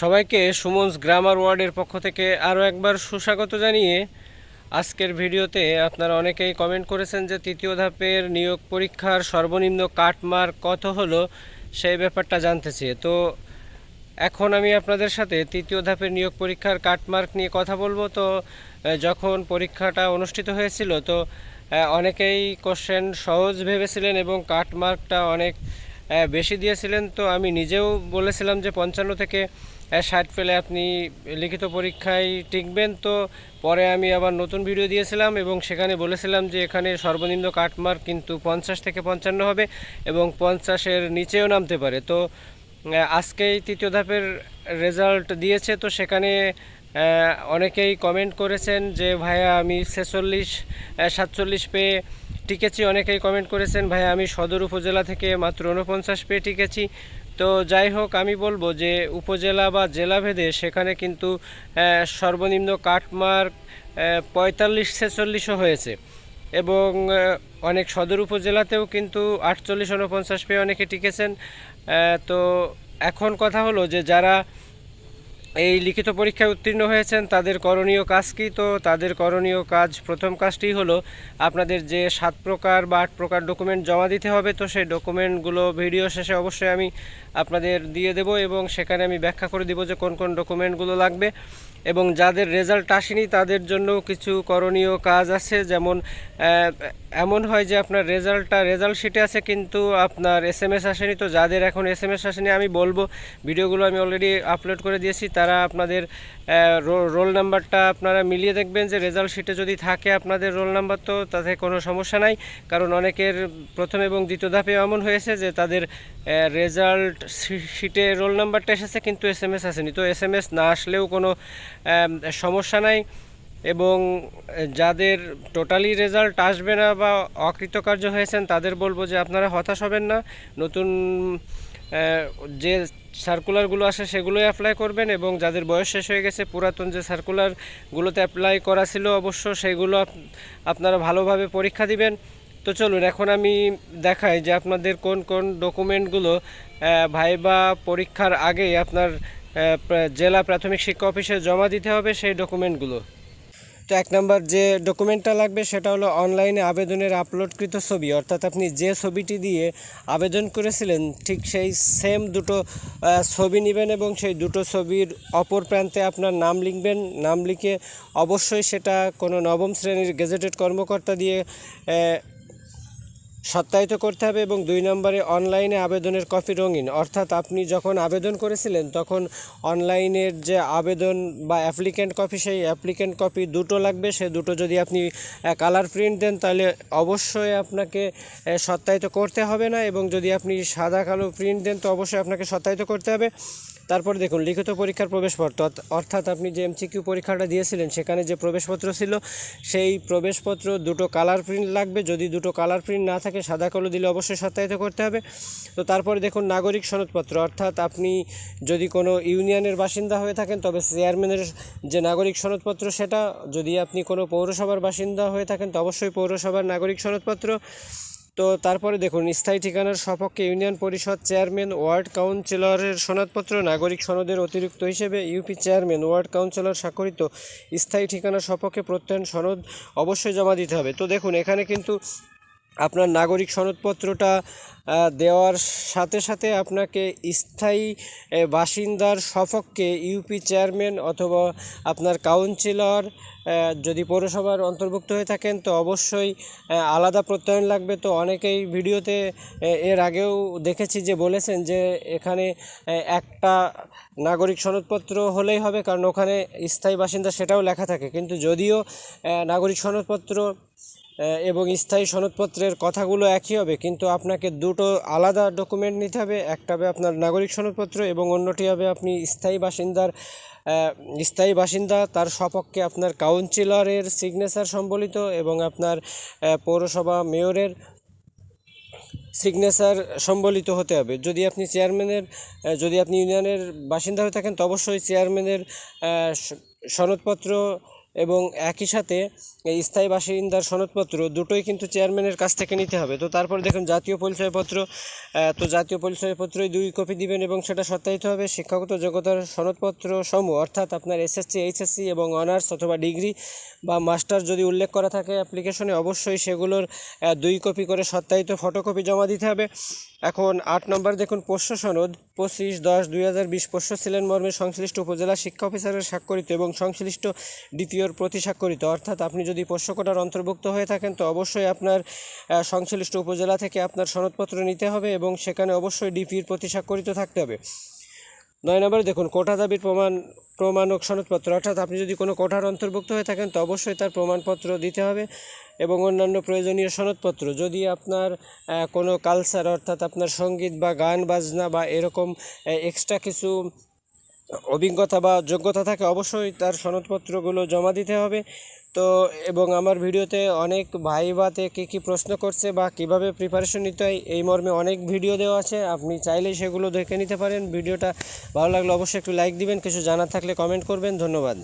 সবাইকে সুমনস গ্রামার ওয়ার্ডের পক্ষ থেকে আরও একবার সুস্বাগত জানিয়ে আজকের ভিডিওতে আপনারা অনেকেই কমেন্ট করেছেন যে তৃতীয় ধাপের নিয়োগ পরীক্ষার সর্বনিম্ন কাটমার্ক কত হলো সেই ব্যাপারটা জানতে চেয়ে। তো এখন আমি আপনাদের সাথে তৃতীয় ধাপের নিয়োগ পরীক্ষার কাটমার্ক নিয়ে কথা বলব। তো যখন পরীক্ষাটা অনুষ্ঠিত হয়েছিল, তো অনেকেই কোশ্চেন সহজ ভেবেছিলেন এবং কাটমার্কটা অনেক বেশি দিয়েছিলেন তো আমি নিজেও বলেছিলাম যে পঞ্চান্ন থেকে ষাট পেলে আপনি লিখিত পরীক্ষায় টিকবেন তো। পরে আমি আবার নতুন ভিডিও দিয়েছিলাম এবং সেখানে বলেছিলাম যে এখানে সর্বনিম্ন কাটমার্ক কিন্তু পঞ্চাশ থেকে পঞ্চান্ন হবে এবং পঞ্চাশের নিচেও নামতে পারে। তো আজকেই তৃতীয় ধাপের রেজাল্ট দিয়েছে তো সেখানে অনেকেই কমেন্ট করেছেন যে, ভাইয়া, আমি ছেচল্লিশ সাতচল্লিশ পেয়ে টিকেছি। অনেকেই কমেন্ট করেছেন, ভাইয়া, আমি সদর উপজেলা থেকে মাত্র উনপঞ্চাশ পেয়ে টিকেছি। তো যাই হোক, আমি বলব যে, উপজেলা বা জেলা ভেদে সেখানে কিন্তু সর্বনিম্ন কাটমার্ক পঁয়তাল্লিশ, ছেচল্লিশও হয়েছে। এবং অনেক সদর উপজেলাতেও কিন্তু আটচল্লিশ উনপঞ্চাশ পেয়ে অনেকে টিকেছেন। তো এখন কথা হলো যে, যারা এই লিখিত পরীক্ষায় উত্তীর্ণ হয়েছেন তাদের করণীয় কাজ কি? তো তাদের করণীয় কাজ প্রথম কাজটি হলো আপনাদের যে সাত প্রকার বা আট প্রকার ডকুমেন্ট জমা দিতে হবে, তো সেই ডকুমেন্টগুলো ভিডিও শেষে অবশ্যই আমি আপনাদের দিয়ে দেব এবং সেখানে আমি ব্যাখ্যা করে দিব যে কোন কোন ডকুমেন্টগুলো লাগবে এবং যাদের রেজাল্ট আসেনি তাদের জন্য কিছু করণীয় কাজ আছে। যেমন এমন হয় যে আপনার রেজাল্টটা, রেজাল্ট শিটে আছে কিন্তু আপনার এস এম এস আসেনি, তো যাদের এখন এস এম এস আসেনি আমি বলব, ভিডিওগুলো আমি অলরেডি আপলোড করে দিয়েছি, তারা আপনাদের রোল নাম্বারটা আপনারা মিলিয়ে দেখবেন যে রেজাল্ট শিটে যদি থাকে আপনাদের রোল নাম্বার, তো তাতে কোনো সমস্যা নাই। কারণ অনেকের প্রথম এবং দ্বিতীয় ধাপে এমন হয়েছে যে তাদের রেজাল্ট শিটে রোল নাম্বারটা এসেছে কিন্তু এস এম এস আসেনি। তো এস এম এস না আসলেও কোনো সমস্যা নাই এবং যাদের টোটালি রেজাল্ট আসবে না বা অকৃতকার্য হয়েছেন তাদের বলব যে আপনারা হতাশ হবেন না। নতুন যে সার্কুলারগুলো আসে সেগুলোই অ্যাপ্লাই করবেন এবং যাদের বয়স শেষ হয়ে গেছে, পুরাতন যে সার্কুলারগুলোতে অ্যাপ্লাই করা ছিল অবশ্য সেগুলো আপনারা ভালোভাবে পরীক্ষা দিবেন। তো চলুন, এখন আমি দেখাই যে আপনাদের কোন কোন ডকুমেন্টগুলো ভাইবা পরীক্ষার আগেই আপনার জেলা প্রাথমিক শিক্ষা অফিসে জমা দিতে হবে সেই ডকুমেন্টগুলো তো এক নম্বর যে ডকুমেন্টটা লাগবে সেটা হলো অনলাইনে আবেদনের আপলোডকৃত ছবি। অর্থাৎ আপনি যে ছবিটি দিয়ে আবেদন করেছিলেন, ঠিক সেই সেম দুটো ছবি নেবেন এবং সেই দুটো ছবির অপর প্রান্তে আপনার নাম লিখবেন। নাম লিখে অবশ্যই সেটা কোনো নবম শ্রেণির গেজেটেড কর্মকর্তা দিয়ে সত্যায়িত করতে হবে এবং দুই নম্বরে অনলাইনে আবেদনের কপি রঙিন। অর্থাৎ আপনি যখন আবেদন করেছিলেন, তখন অনলাইনের যে আবেদন বা অ্যাপ্লিকেন্ট কপি, সেই অ্যাপ্লিকেন্ট কপি দুটো লাগবে। সে দুটো যদি আপনি কালার প্রিন্ট দেন, তাহলে অবশ্যই আপনাকে সত্যায়িত করতে হবে না। এবং যদি আপনি সাদা কালো প্রিন্ট দেন, তো অবশ্যই আপনাকে সত্যায়িত করতে হবে। তারপর দেখুন, লিখিত পরীক্ষার প্রবেশপত্র অর্থাৎ আপনি যে এমসিকিউ পরীক্ষাটা দিয়েছিলেন, সেখানে যে প্রবেশপত্র ছিল, সেই প্রবেশপত্র দুটো কালার প্রিন্ট লাগবে। যদি দুটো কালার প্রিন্ট না থাকে, সাদা কালো দিলে অবশ্যই সত্যায়িত করতে হবে। তো তারপরে দেখুন, নাগরিক সনদপত্র, অর্থাৎ আপনি যদি কোনো ইউনিয়নের বাসিন্দা হয়ে থাকেন, তবে চেয়ারম্যানের যে নাগরিক সনদপত্র, সেটা যদি আপনি কোনো পৌরসভার বাসিন্দা হয়ে থাকেন, তো অবশ্যই পৌরসভার নাগরিক সনদপত্র। তো তারপরে দেখুন, স্থায়ী ঠিকানার সপক্ষে ইউনিয়ন পরিষদ চেয়ারম্যান, ওয়ার্ড কাউন্সিলরের সনদপত্র, নাগরিক সনদের অতিরিক্ত হিসেবে ইউপি চেয়ারম্যান, ওয়ার্ড কাউন্সিলর স্বাক্ষরিত স্থায়ী ঠিকানার সপক্ষে প্রত্যয়ন সনদ অবশ্যই জমা দিতে হবে। তো দেখুন, এখানে কিন্তু আপনার নাগরিক সনদপত্রটা দেওয়ার সাথে সাথে আপনাকে স্থায়ী বাসিন্দার সপক্ষে ইউপি চেয়ারম্যান অথবা আপনার কাউন্সিলর যদি পৌরসভার অন্তর্ভুক্ত হয়ে থাকেন, তো অবশ্যই আলাদা প্রত্যয়ন লাগবে। তো অনেকেই ভিডিওতে এর আগেও দেখেছি যে বলেছেন যে এখানে একটা নাগরিক সনদপত্র হলেই হবে, কারণ ওখানে স্থায়ী বাসিন্দা সেটাও লেখা থাকে। কিন্তু যদিও নাগরিক সনদপত্র এবং স্থায়ী সনদপত্রের কথাগুলো একই হবে, কিন্তু আপনাকে দুটো আলাদা ডকুমেন্ট নিতে হবে। একটা হবে আপনার নাগরিক সনদপত্র এবং অন্যটি হবে আপনি স্থায়ী বাসিন্দার স্থায়ী বাসিন্দা, তার সপক্ষে আপনার কাউন্সিলরের সিগনেচার সম্বলিত এবং আপনার পৌরসভা মেয়রের সিগনেচার সম্বলিত হতে হবে। যদি আপনি চেয়ারম্যানের যদি আপনি ইউনিয়নের বাসিন্দা হয়ে থাকেন, তো অবশ্যই চেয়ারম্যানের সনদপত্র এবং একই সাথে স্থায়ী বাসিন্দার সনদপত্র দুটোই কিন্তু চেয়ারম্যানের কাছ থেকে নিতে হবে। তো তারপর দেখুন, জাতীয় পরিচয়পত্র তো জাতীয় পরিচয়পত্রই দুই কপি দিবেন এবং সেটা সত্যায়িত হবে। শিক্ষাগত যোগ্যতার সনদপত্র সমূহ অর্থাৎ আপনার এসএসসি এইচএসসি এবং অনার্স অথবা ডিগ্রি বা মাস্টার যদি উল্লেখ করা থাকে অ্যাপ্লিকেশনে অবশ্যই সেগুলোর দুই কপি করে সত্যায়িত ফটোকপি জমা দিতে হবে। এখন আট নম্বর দেখুন পোষ্য সনদ, পঁচিশ, দশ, দুই হাজার বিশ পোষ্য ছিলেন মর্মে সংশ্লিষ্ট উপজেলা শিক্ষা অফিসারের স্বাক্ষরিত এবং সংশ্লিষ্ট দ্বিতীয়র প্রতি স্বাক্ষরিত। অর্থাৎ আপনি যদি পোষ্য কোটার অন্তর্ভুক্ত হয়ে থাকেন, তো অবশ্যই আপনার সংশ্লিষ্ট উপজেলা থেকে আপনার সনদপত্র নিতে হবে এবং সেখানে অবশ্যই ডিপির প্রতি স্বাক্ষরিত থাকতে হবে। নয় নম্বরে দেখুন, কোটা দাবির প্রমাণ প্রমাণক সনদপত্র। অর্থাৎ আপনি যদি কোনো কোটার অন্তর্ভুক্ত হয়ে থাকেন, তো অবশ্যই তার প্রমাণপত্র দিতে হবে এবং অন্যান্য প্রয়োজনীয় সনদপত্র। যদি আপনার কোনো কালচার অর্থাৎ আপনার সংগীত বা গান, বাজনা বা এরকম এক্সট্রা কিছু অভিজ্ঞতা বা যোগ্যতা থাকে, অবশ্যই তার সনদপত্রগুলো জমা দিতে হবে। তো, এবং আমার ভিডিওতে অনেক ভাই বাতে কী কী প্রশ্ন করছে বা কীভাবে প্রিপারেশন নিতে হয়, এই মর্মে অনেক ভিডিও দেওয়া আছে। আপনি চাইলেই সেগুলো দেখে নিতে পারেন। ভিডিওটা ভালো লাগলে অবশ্যই একটু লাইক দিবেন। কিছু জানার থাকলে কমেন্ট করবেন। ধন্যবাদ।